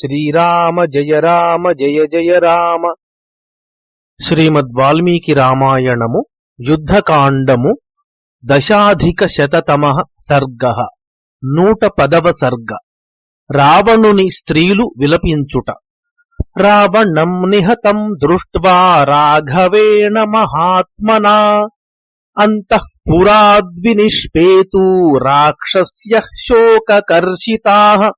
శ్రీరామ జయ రామ జయ జయ రామ. శ్రీమద్ వాల్మీకి రామాయణము యుద్ధకాండము దశాధిక శతతమ సర్గ నూట పదవ సర్గ. రావణుని స్త్రీలు విలపించుట. రావణం నిహతం దృష్ట్వా రాఘవేణ మహాత్మనా. అంతఃపురాద్వినిష్పేతూ రాక్షస్య శోకకర్షితా.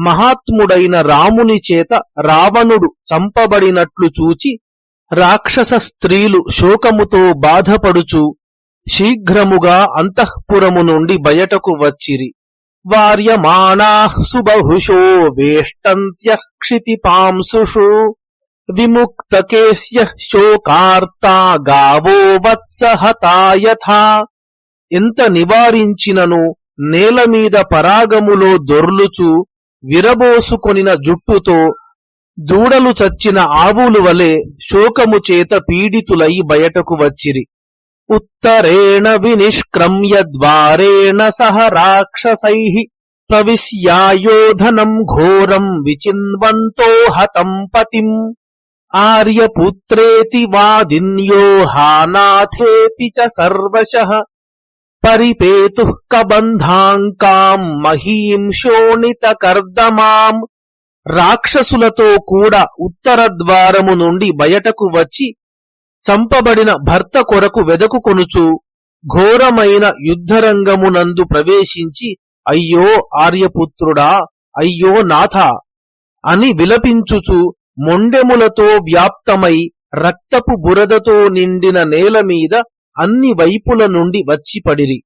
మహాత్ముడైన రాముని చేత రావణుడు చంపబడినట్లు చూచి రాక్షస స్త్రీలు శోకముతో బాధపడుచు శీఘ్రముగా అంతఃపురము నుండి బయటకు వచ్చిరి. వార్యమాణా సుబహుషో వేష్టంత్య విముక్తకేశ్య శోకార్తా గావో వత్సహతాయథా ఎంత నివారించినను నేలమీద పరాగములో దొర్లుచు విరబోసుకొనిన జుట్టుతో దూడలు చచ్చిన ఆవులు వలె శోకము చేత పీడితులై బయటకు వచ్చిరి. ఉత్తరేణ వినిష్క్రమ్య ద్వారేణ సహ రాక్షసై ప్రవిశ్యాయోధనం ఘోరం విచిన్వంతో హతం పతిం. ఆర్యపుత్రేతి వాదిన్యో హానాథేతి చ సర్వశః పరిపేతు కబంధాంకాం మహీం శోణిత కర్దమాం రాక్షసులతో కూడా ఉత్తర ద్వారము నుండి బయటకు వచ్చి చంపబడిన భర్త కొరకు వెదకుకొనుచు ఘోరమైన యుద్ధరంగమునందు ప్రవేశించి అయ్యో ఆర్యపుత్రుడా అయ్యో నాథ అని విలపించుచు మొండెములతో వ్యాప్తమై రక్తపు బురదతో నిండిన నేల మీద అన్ని వైపుల నుండి వచ్చిపడిరి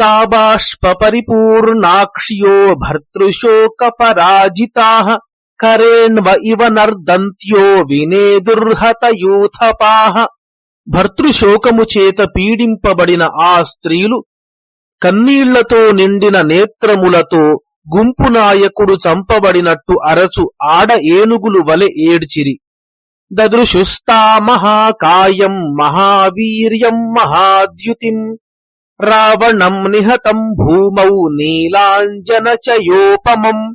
తాబాష్ప పరిపూర్ణాక్ష్యో భర్తృశోక పరాజితా కరేణ్వ ఇవ నర్దంత్యో వినేదుర్హత యూథపాహ భర్తృశోకము చేత పీడింపబడిన ఆ స్త్రీలు కన్నీళ్ళతో నిండిన నేత్రములతో గుంపు నాయకుడు చంపబడినట్టు అరచు ఆడ ఏనుగులు వలె ఏడ్చిరి. దదృశుస్తా మహాకాయం మహావీర్యం మహాద్యుతిం రావణం నిహతం భూమౌ నీలాంజనచయోపమం.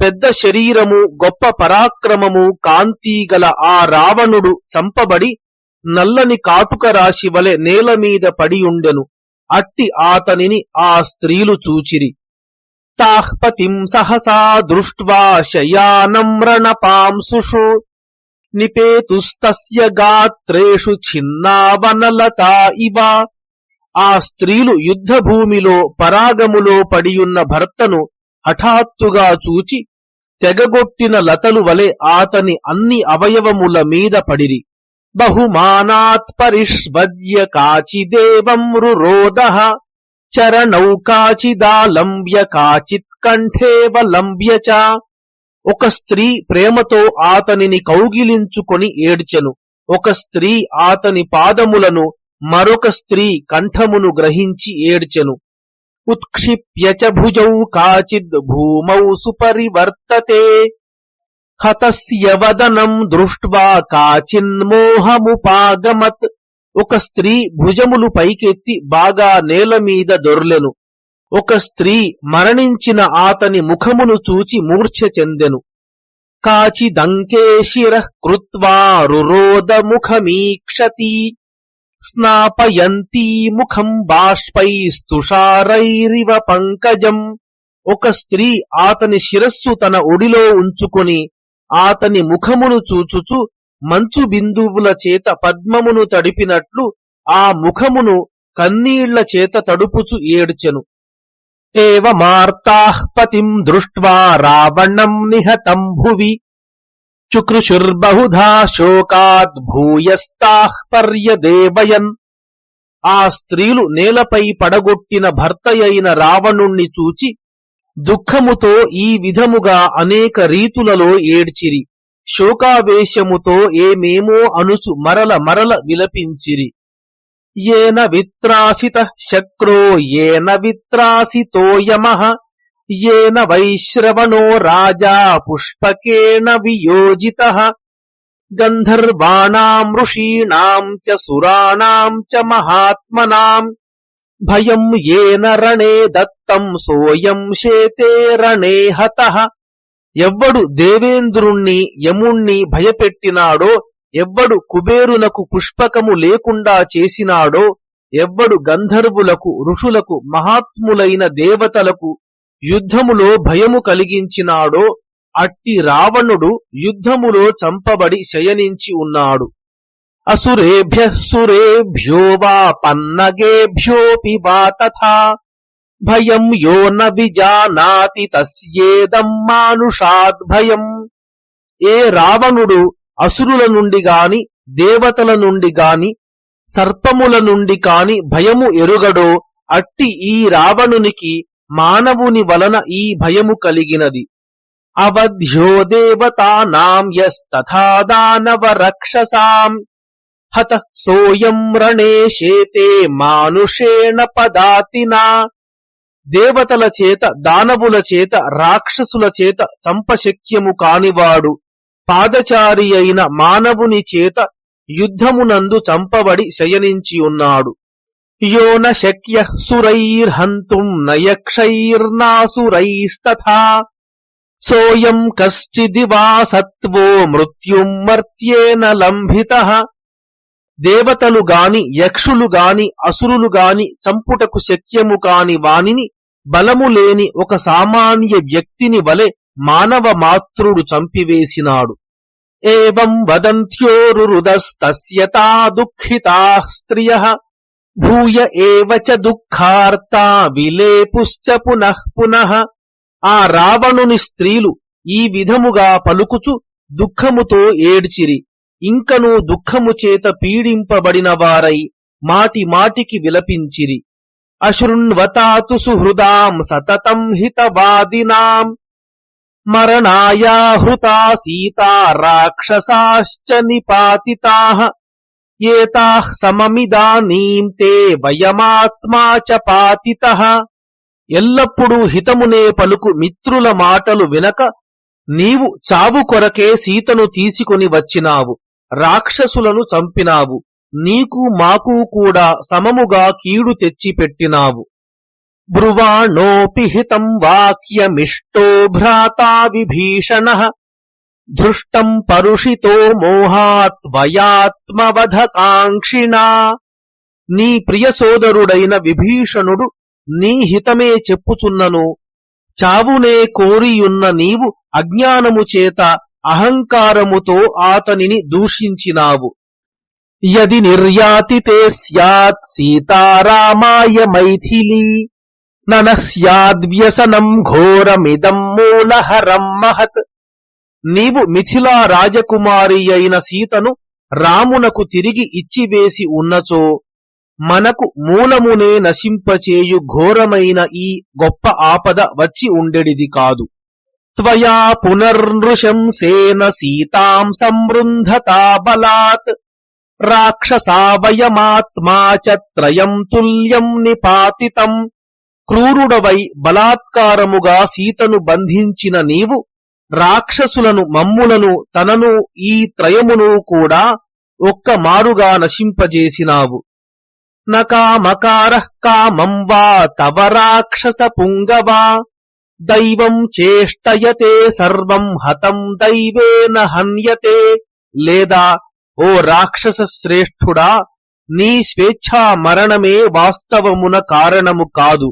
పెద్ద శరీరము గొప్ప పరాక్రమము కాంతిగల ఆ రావణుడు చంపబడి నల్లని కాటుక రాశి వలె నేల మీద పడియుండెను. అట్టి ఆతనిని ఆ స్త్రీలు చూచిరి. తాహ్పతిం సహసా దృష్ట్వా శయానం రణపాంసుషు నిపేతుస్తస్య గాత్రేషు ఛిన్నావనలతా ఇవ. ఆ స్త్రీలు యుద్ధభూమిలో పరాగములో పడియున్న భర్తను హఠాత్తుగా చూచి తెగగొట్టిన లతలు వలె ఆతని అన్ని అవయవముల మీద పడిరి. బహుమానాత్ పరిష్వద్య కాచిదేవం రురోద. చరణౌ కాచిదాలంబ్య కాచిత్ కంఠేవలంబ్య చ. ఒక స్త్రీ ప్రేమతో ఆతనిని కౌగిలించుకొని ఏడ్చెను. ఒక స్త్రీ ఆతని పాదములను మరొక స్త్రీ కంఠమును గ్రహించి ఏడ్చెను. ఉత్క్షిప్య చ భుజౌ కాచిద్ భూమౌ సుపరివర్తతే. హతస్య వదనం దృష్ట్వా కాచిన్మోహముపాగమత్ ఒక స్త్రీ భుజములు పైకెత్తి బాగా నేల మీద దొర్లెను. ఒక స్త్రీ మరణించిన ఆతని ముఖమును చూచి మూర్ఛ చెందెను. కాచిదంకే శిర కృత్వారురోదముఖమీక్షతి స్నాపయంతీ ముఖం బాష్పైస్తుషారైరివ పంకజం. ఒక స్త్రీ ఆతని శిరస్సు తన ఒడిలో ఉంచుకొని ఆతని ముఖమును చూచుచు మంచు బిందువుల చేత పద్మమును తడిపినట్లు ఆ ముఖమును కన్నీళ్ళ చేత తడుపుచు ఏడ్చెను. ఏవమార్తాః పతిం దృష్ట్వా రావణం నిహతం భువి చుకృషుర్బహుధా శోకాద్ భూయస్తాః పర్యదేవయన్ ఆ స్త్రీలు నేలపై పడగొట్టిన భర్తయైన రావణుణ్ణి చూచి దుఃఖముతో ఈ విధముగా అనేక రీతులలో ఏడ్చిరి। శోకావేశముతో ఏమేమో అనుచు మరల మరల విలపించిరి। ఏన విత్రాసిత శక్రో ఏన విత్రాసితో యమః ఏన వైశ్రవణో రాజా పుష్పకేన వియోజిత గంధర్వాణాం ఋషీణాం చ సురాణాం చ మహాత్మనాం భయం ఏన రణే దత్తం సోయం శేతే రణే హతః ఎవ్వడు దేవేంద్రుణ్ణి యముణ్ణి భయపెట్టినాడో ఎవ్వడు కుబేరునకు పుష్పకము లేకుండా చేసినాడో ఎవ్వడు గంధర్వులకు ఋషులకు మహాత్ములైన దేవతలకు యుద్ధములో భయము కలిగించినాడో అట్టి రావణుడు యుద్ధములో చంపబడి శయనించి ఉన్నాడు. అసురేభ్య సురేభ్యో వా పన్నగేభ్యోపి వా తథా భయం యో న విజానాతి తస్యేదం మానుషాద్భయం. ఏ రావణుడు అసురుల నుండి గాని దేవతల నుండి గాని సర్పముల నుండి కాని భయము ఎరుగడో అట్టి ఈ రావణునికి మానవుని వలన ఈ భయము కలిగినది. అవధ్యో దేవతానాం యస్తథా దానవ రక్షసాం హత సోయం రణేషేతే మానుషేణ పదాతినా. దేవతల చేత దానవుల చేత రాక్షసుల చేత చంపశక్యము కానివాడు పాదచారి అయిన మానవుని చేత యుద్ధమునందు చంపబడి శయనించి ఉన్నాడు యోన శక్య సురైర్హంతుం నయక్షైర్నాసురైస్తథా. సోయం కశ్చిదివా సత్వో మృత్యుం మర్త్యేన లంభిత. దేవతలు గాని యక్షులు గాని అసురులు గాని చంపుటకు శక్యము కాని వానిని బలము లేని ఒక సామాన్య వ్యక్తిని వలె మానవ మాతృడు చంపివేసినాడు ఏం వదంత్యోరుదస్తస్యతా దుఃఖితా స్త్రియ భూయ ఏవ చ దుఃఖార్తా విలేపుశ్చ పునః పునః. ఆ రావణుని స్త్రీలు ఈ విధముగా పలుకుచు దుఃఖముతో ఏడ్చిరి. ఇంకను దుఃఖము చేత పీడింపబడిన వారై మాటి మాటికి విలపించిరి. అశృణ్వతాతు సుహృదాం సతతం హితవాదినాం. మరణాయాహృతా సీతా రాక్షసాశ్చ నిపాతితాః ఏతాః సమమిదానీం తే వయమాత్మా చ పాతితః ఎల్లప్పుడూ హితమునే పలుకు మిత్రుల మాటలు వినక నీవు చావు కొరకే సీతను తీసుకొని వచ్చినావు రాక్షసులను చంపినావు నీకు మాకు కూడా సమముగా కీడు తెచ్చిపెట్టినావు. బ్రువాణోపి హితం వాక్యమిష్టో భ్రాతా విభీషణ. దృష్టం పరుషితో మోహాత్వయాత్మవధకాంక్షిణా నీ ప్రియ సోదరుడైన విభీషణుడు నీ హితమే చెప్పుచున్నను. చావునే కోరియున్న నీవు అజ్ఞానము చేత అహంకారముతో ఆతనిని దూషించినావు. యది నిర్యాతితే స్యాత్ సీతారామాయ మైథిలీ. ననస్యాద్వ్యసనం ఘోరమిదం మూలహరం మహత్ నీవు మిథిలా రాజకుమారి అయిన సీతను రామునకు తిరిగి ఇచ్చివేసి ఉన్నచో మనకు మూలమునే నశింపచేయు ఘోరమైన ఈ గొప్ప ఆపద వచ్చి ఉండెడిది కాదు. త్వయా పునర్నృశంసేన సీతాం సంవృంధతా బలాత్ రాక్షసావయమాత్మా చ త్రయం తుల్యం నిపాతితం క్రూరుడవై బలాత్కారముగా సీతను బంధించిన నీవు రాక్షసులను మమ్ములను తనను ఈ త్రయమును కూడా ఒక్క మారుగా నశింపజేసినావు. నకామకార కామం వా తవ రాక్షస పుంగవా దైవం చేష్టయతే సర్వం హతం దైవేన హన్యతే. లేదా ఓ రాక్షస శ్రేష్ఠుడా నీ స్వేచ్ఛా మరణమే వాస్తవమున కారణము కాదు.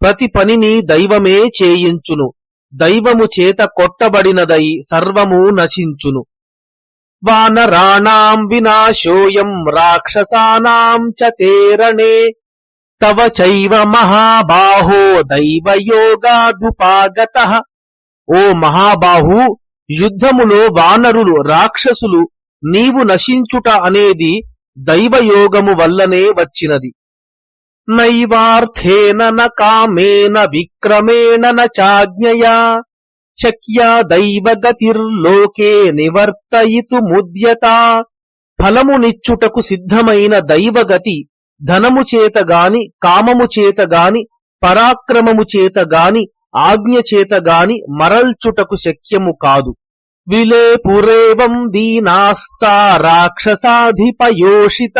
ప్రతి పనిని దైవమే చేయించును. దైవము చేత కొట్టబడినదై సర్వము నశించును. వానరాణాం వినాశోయం రాక్షసానాం చ తేరణే. తవ చైవ మహాబాహో దైవయోగాదుపాగత. ఓ మహాబాహు యుద్ధములో వానరులు రాక్షసులు నీవు నశించుట అనేది దైవయోగము వల్లనే వచ్చినది. నైవార్థేన న కామేన విక్రమేణ న చాజ్ఞయా శక్యా దైవగతిర్లోకే నివర్తయితుముద్యత ఫలమునిచ్చుటకు సిద్ధమైన దైవగతి ధనము చేత గాని కామము చేత గాని పరాక్రమము చేత గాని ఆజ్ఞ చేత గాని మరల్చుటకు శక్యము కాదు. విలేపురేవం దీనాస్తా రాక్షసాధిపయోషిత।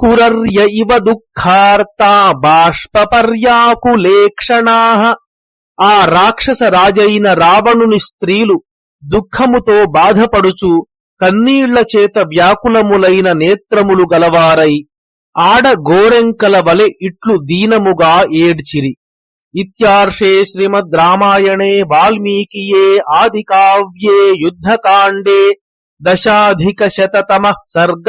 కురర్య ఇవ దుఃఖార్తా బాష్పపర్యాకులేక్షణా ఆ రాక్షస రాజైన రావణుని స్త్రీలు దుఃఖముతో బాధపడుచు కన్నీళ్ళ చేత వ్యాకులములైన నేత్రములు గలవారై ఆడ గోరెంకల వలె ఇట్లు దీనముగా ఏడ్చిరి. ఇత్యార్షే శ్రీమద్ రామాయణే వాల్మీకియే ఆది కావ్యే యుద్ధకాండే దశాధిక శతతమ సర్గ।